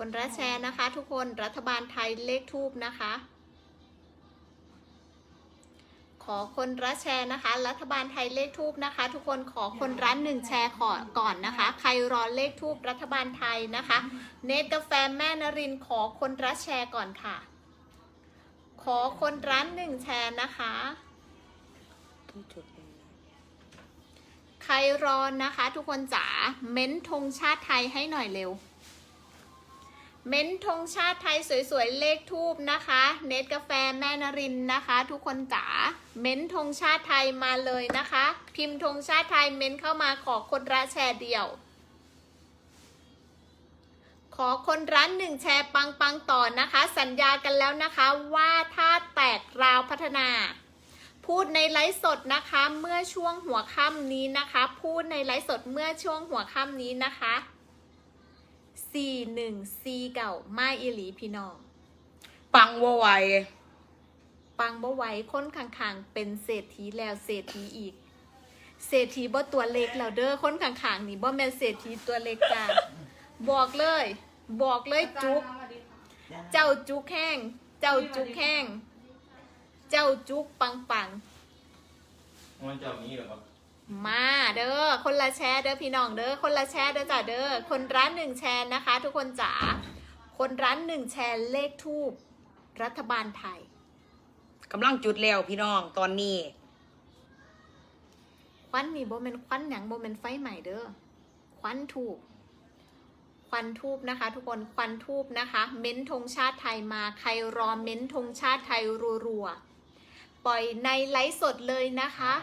คนละแชร์นะคะ ทุกคนรัฐบาลไทยเลขทูบนะคะ ขอคนละแชร์นะคะ รัฐบาลไทยเลขทูบนะคะ ทุกคนขอคนละหนึ่งแชร์ขอก่อนนะคะ ใครรอเลขทูบรัฐบาลไทยนะคะ เนตกาแฟแม่นรินขอคนละแชร์ก่อนค่ะ ขอคนละหนึ่งแชร์นะคะต้องจดใครรอนะคะ ทุกคนจ๋าเม้นธงชาติไทยให้หน่อยเร็ว เม้นธงชาติไทยสวยๆ เลขทูบนะคะ เนตกาแฟแม่นรินนะคะ ทุกคนจ๋าเม้นธงชาติไทยมาเลยนะคะ พิมพ์ธงชาติไทยเม้นเข้ามาขอคนละแชร์เดียว ขอคนร้านหนึ่งแชร์ปังปังๆต่อนะคะ สัญญากันแล้วนะคะว่าถ้าแตกราวพัฒนา พูดในไลฟ์สดนะคะ เมื่อช่วงหัวค่ำนี้นะคะ พูดในไลฟ์สดเมื่อช่วงหัวค่ำนี้นะคะ 4 1 4เก่ามาอีหลีพี่น้อง ปังวัวไวปังบ่ไหว้ค้นข้างๆ เป็นเศรษฐีแล้วเศรษฐีอีก เศรษฐีบ่ตัวเล็กแล้วเด้อค้นข้างๆนี่บ่แม่นเศรษฐีตัวเล็กจ้าบอกเลย บอกเลยจุก เจ้าจุกแห้ง เจ้าจุกแห้ง เจ้าจุกปังปังๆมันจะเอานี้เหรอครับ มาเด้อคนละแชร์เด้อพี่น้องเด้อคนละแชร์เด้อจ้าเด้อคนร้านหนึ่งแชร์นะคะ ทุกคนจ๋าคนร้านหนึ่งแชร์เลขทูบรัฐบาลไทยกำลังจุดแล้วพี่น้องตอนนี้ ควันนี่โบเมนควันหยังโบเมนไฟใหม่เด้อควันทูบควันทูบนะคะ ทุกคนควันทูบนะคะ เม้นธงชาติไทยมาใครรอเม้นธงชาติไทยรัวๆปล่อยในไลฟ์สดเลยนะคะ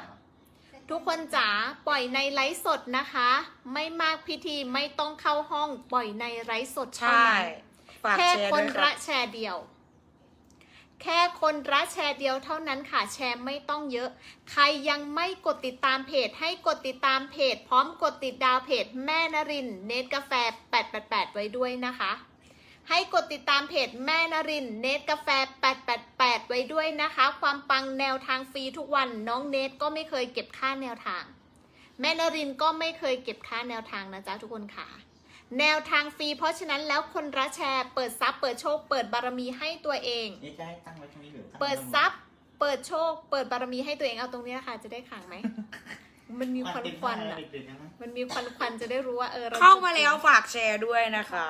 ทุกคนจ๋าปล่อยในไลฟ์สดนะคะ ไม่มากพิธีไม่ต้องเข้าห้องปล่อยในไลฟ์สดเท่าใช่นั้นฝากแค่แชร์คด้วนยครัละบแชร์เดียว แค่คนละแชร์เดียวเท่านั้นค่ะแชร์ไม่ต้องเยอะ ใครยังไม่กดติดตามเพจ ให้กดติดตามเพจ พร้อมกดติดดาวเพจแม่นรินทร์เนตกาแฟ 888 ไว้ด้วยนะคะ ให้กดติดตามเพจแม่นรินทร์เนตกาแฟ 888 ไว้ด้วยนะคะ ความปังแนวทางฟรีทุกวันน้องเนตก็ไม่เคยเก็บค่าแนวทาง แม่นรินทร์ก็ไม่เคยเก็บค่าแนวทางนะจ๊ะทุกคนค่ะ แนวทางฟรีเพราะฉะนั้นแล้วคนรัแชร์ เปิดซับเปิดโชค เปิดบารมีให้ตัวเอง นี่จะให้ตั้งไว้ตรงนี้หรือตั้งเปิดซับเปิดโชค เปิดบารมีให้ตัวเองเอาตรงนี้ค่ะจะได้ขังไหม มันมีควันควันๆอะเด็กๆนะมันมีควันควันๆจะได้รู้ว่าเออร เข้ามาแล้วฝากแชร์ด้วยนะคะ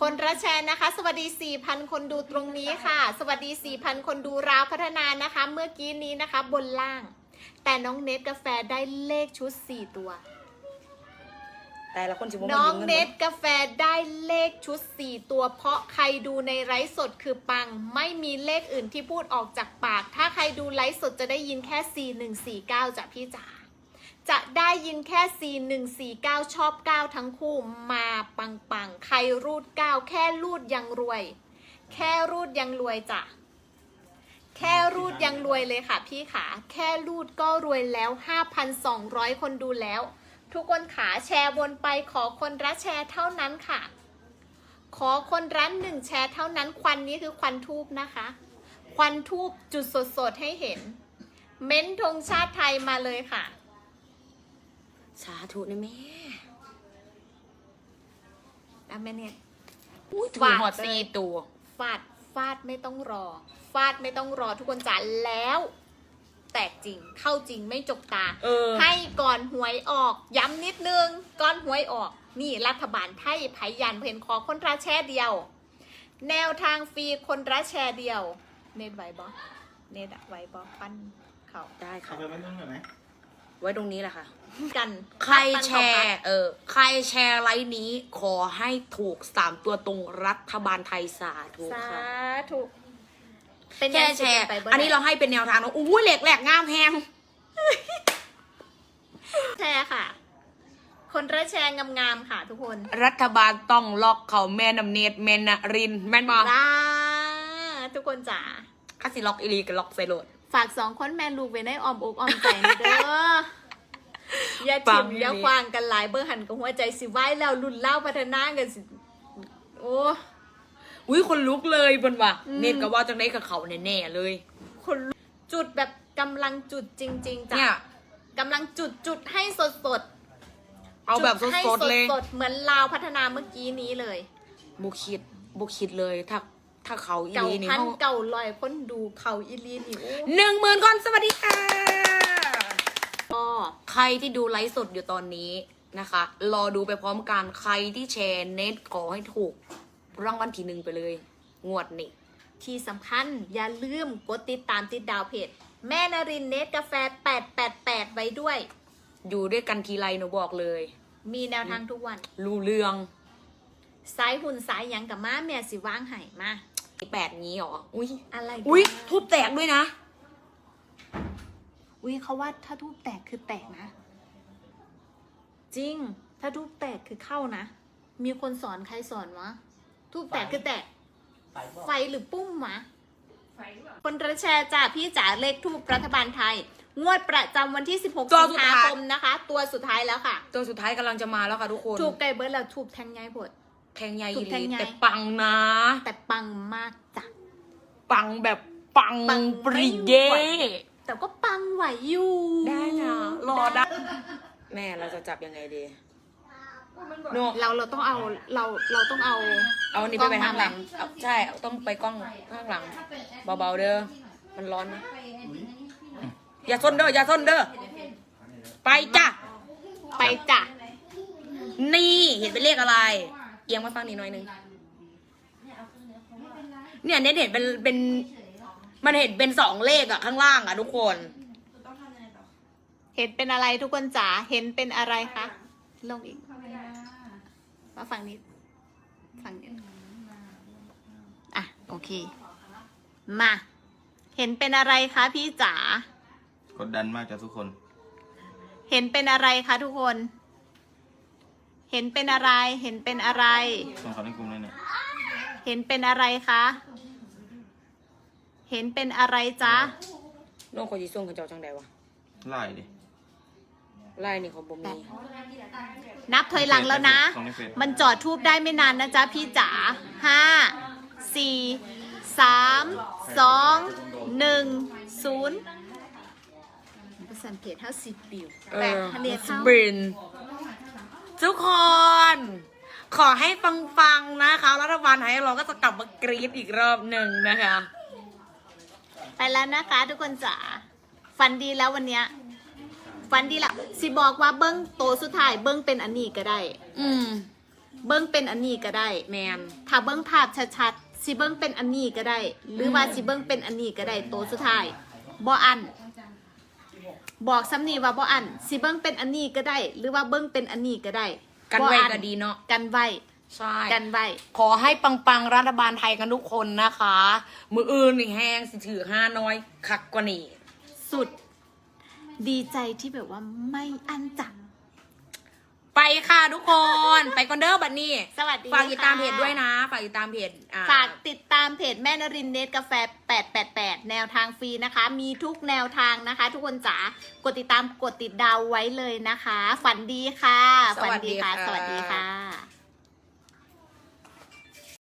คนรัแชร์นะคะ สวัสดี 4,000 คนดูตรงนี้ค่ะ สวัสดี 4,000 คนดูราวพัฒนานะคะ เมื่อกี้นี้นะคะบนล่าง แต่น้องเนทกาแฟได้เลขชุด 4 ตัว แต่ละคนสิบน้องเนทกาแฟได้เลขชุด 4 ตัว เพราะใครดูในไลฟ์สดคือปัง ไม่มีเลขอื่นที่พูดออกจากปาก ถ้าใครดูไลฟ์สดจะได้ยินแค่ 4149จากพี่จ๋า จะได้ยินแค่ 4149 ชอบ 9 ทั้งคู่มาปังปังๆ ใครรูด 9 แค่รูดยังรวย แค่รูดยังรวยจ้ะ แค่รูดยังรวยเลยค่ะพี่ขา แค่รูดก็รวยแล้ว 5,200 คนดูแล้ว ทุกคนขาแชร์วนไปขอคนละแชร์เท่านั้นค่ะ ขอคนร้านหนึ่งแชร์เท่านั้นควันนี้คือควันทูบนะคะ ควันทูบจุดสดๆให้เห็น เม้นธงชาติไทยมาเลยค่ะ สาธุนะแม่แล้วแม่เนี่ยอุ้ยถือฝากหอดเลยสี่ตัวฟาดฟาดไม่ต้องรอ ฟาดไม่ต้องรอทุกคนจ๋าแล้ว แตกจริงเข้าจริงไม่จกตาเออให้ก่อนหวยออก ย้ำนิดนึงก่อนหวยออก นี่รัฐบาลไทยไผยันเพนขอคนละแชร์เดียว แนวทางฟรีคนละแชร์เดียว เน็ตไวบอเน็ตอะไวบอปั้นเขาได้เอาค่ะไปไว้ตรงไหนไหม ไว้ตรงนี้แหละค่ะ กันใครปั้นแชเขาร์ เออ ใครแชร์ไลน์นี้ขอให้ถูกสามตัวตรงรัฐบาลไทยสาธุสาค่ะธุเป็นแค่ยังแชร์ไปบ่อันนี้เราได้ให้เป็นแนวทางนะอู้ยเหล็กแหลกงามแพงแชร์ค่ะ คนละแชร์งามๆค่ะทุกคนรัฐบาลต้องล็อกเขาแม่นำเนตรแม่นรินทร์แม่นบอจ้าทุกคนจ๋าคาสิล็อกอีลีกับล็อกไซโรด ฝากสองคนแม่ลูกไว้ในอ้อมอกอ้อมใจนะเด้ออย่าฟัถิ่งมอยู่อย่านี่ควางกันหลายเบอร์หันกับหัวใจสิไหว้แล้วรุ่นเล่าพัฒนากันสิโอ้ อุ้ยคนลุกเลยบนว่ะอืม เนตก็ว่าจังได้กับเขาแน่ๆเลยคนลุกจุดแบบกำลังจุดจริง ๆจ้ะเนี่ยกำลังจุดจุดให้สดสดๆเอาแบบจุให้สดๆเลย สดๆเหมือนลาวพัฒนาเมื่อกี้นี้เลย บุคิดบุคิดเลย ถ้า ถ้าเขาอีเก่าลีนี่พันเขาเก่าลอยคนดูเขาอีลีนี่โอ้หนึ่งหมื่นคนสวัสดีค่ะ ก็ใครที่ดูไลฟ์สดอยู่ตอนนี้นะคะ รอดูไปพร้อมกันใครที่แชร์เน็ตขอให้ถูกรางวัลที่หนึ่งไปเลย งวดนี้ ที่สำคัญอย่าลืมกดติดตามติดดาวเพจ แม่นารินเนตกาแฟ 888 ไว้ด้วย อยู่ด้วยกันทีไรหนูบอกเลย มีแนวทางทุกวัน รู้เรื่อง สายหุ่นสายหยังกับม้าแม่สิว่างไห่มา แปดงี้เหรอ อุ้ยอะไรกันอุ้ยทุบแตกด้วยนะ อุ้ยเขาว่าถ้าทูบแตกคือแตกนะ จริง ถ้าทูบแตกคือเข้านะ มีคนสอนใครสอนวะทูบแตกคือแตก ไฟหรือปุ้มวะคนระแชร์จ้าพี่จ๋าเลขทูบรัฐบาลไทย งวดประจำวันที่ 16 ตัวสิงสุดหาท้าย คมนะคะ ตัวสุดท้ายแล้วค่ะ ตัวสุดท้ายกำลังจะมาแล้วค่ะทุกคน ถูกไก่เบิร์ดแล้วถูกแทงไงบด แทงใหญ่ถูอีกหแทลีงใหญ่แต่ปังนะ แต่ปังมากจ้ะ ปังแบบปังปังปริเยไม่ไหว แต่ก็ปังไหวอยู่ได้นะรอได้ แม่เราจะจับยังไงดีโนเราเราต้องเอาเราเราต้องเอา เอาอันนี้ไปไปข้างหลังเอาใช่เอาต้องไปกล้องข้างหลัง เบาๆเด้อ มันร้อนนะอย่าซนเด้อ อย่าซนเด้อ ไปจ้ะ ไปจ้ะ นี่เห็นเป็นเลขอะไร เอียงมาฟังนี้หน่อยนึงเนี่ยเน็ตเห็นเป็นเป็น มันเห็นเป็นสองเลขอะข้างล่างอะทุกคน เห็นเป็นอะไรทุกคนจ๋าเห็นเป็นอะไรคะลงอีกมาฝั่งนี้ฝั่งนี้อะโอเค มา เห็นเป็นอะไรคะพี่จ๋ากดดันมากจากทุกคน เห็นเป็นอะไรคะทุกคน เห็นเป็นอะไร เห็นเป็นอะไร ส่งเขาในกลุ่มเลยเนี่ยเห็นเป็นอะไรคะ เห็นเป็นอะไรจ๊ะ น้องคนจีส่งเขาเจ้าจังใดวะไล่ดิไล่นี่เขาบ่มีนับถอยหลังแล้วนะ ส่งในเฟซมันจอดทูบได้ไม่นานนะจ๊ะพี่จ๋าห้า สี่ สาม สอง หนึ่ง ศูนย์ประสันเพจเท่าสิบปิวเอแปดอทะเลเท่า บิน ทุกคน ขอให้ฟังๆนะคะรัฐบาลไทยเราก็จะกลับมากรี๊ดอีกรอบหนึ่งนะคะ ไปแล้วนะคะทุกคนจ๋าฟันดีแล้ววันเนี้ยฟันดีแล้วสิบอกว่าเบิ้งโตสุดท้ายเบิ้งเป็นอันนี้ก็ได้ อืม เบิ้งเป็นอันนี้ก็ได้ แมน ถ้าเบิ้งภาพชัดๆสิเบิ้งเป็นอันนี้ก็ได้ หรือว่าสิเบิ้งเป็นอันนี้ก็ได้โตสุดท้ายบ่อัน บอกซ้ำนี่ว่าบ่อันสิเบิ้งเป็นอันนี้ก็ได้ หรือว่าเบิ้งเป็นอันนี้ก็ได้กันบ่ไว้อัก็ดีเนาะกันไว้ใช่กันไว้ ขอให้ปังๆ รัฐบาลไทยกันทุกคนนะคะ มืออื่นนี่แห้งสิถือห้าน้อยคักกว่านี้ สุด ดีใจที่แบบว่าไม่อันจัง ไปค่ะทุกคน ไปก่อนเด้อบัดนี้สวัสดีฝากติดตามค่ะเพจด้วยนะ ฝากติดตามเพจอ่ฝากติดตามเพจแม่นรินเนตกาแฟ 888 แนวทางฟรีนะคะ มีทุกแนวทางนะคะ ทุกคนจ๋ากดติดตามกดติดดาวไว้เลยนะคะ ฝันดีค่ะ ฝันดีค่ะ สวัสดีค่ะ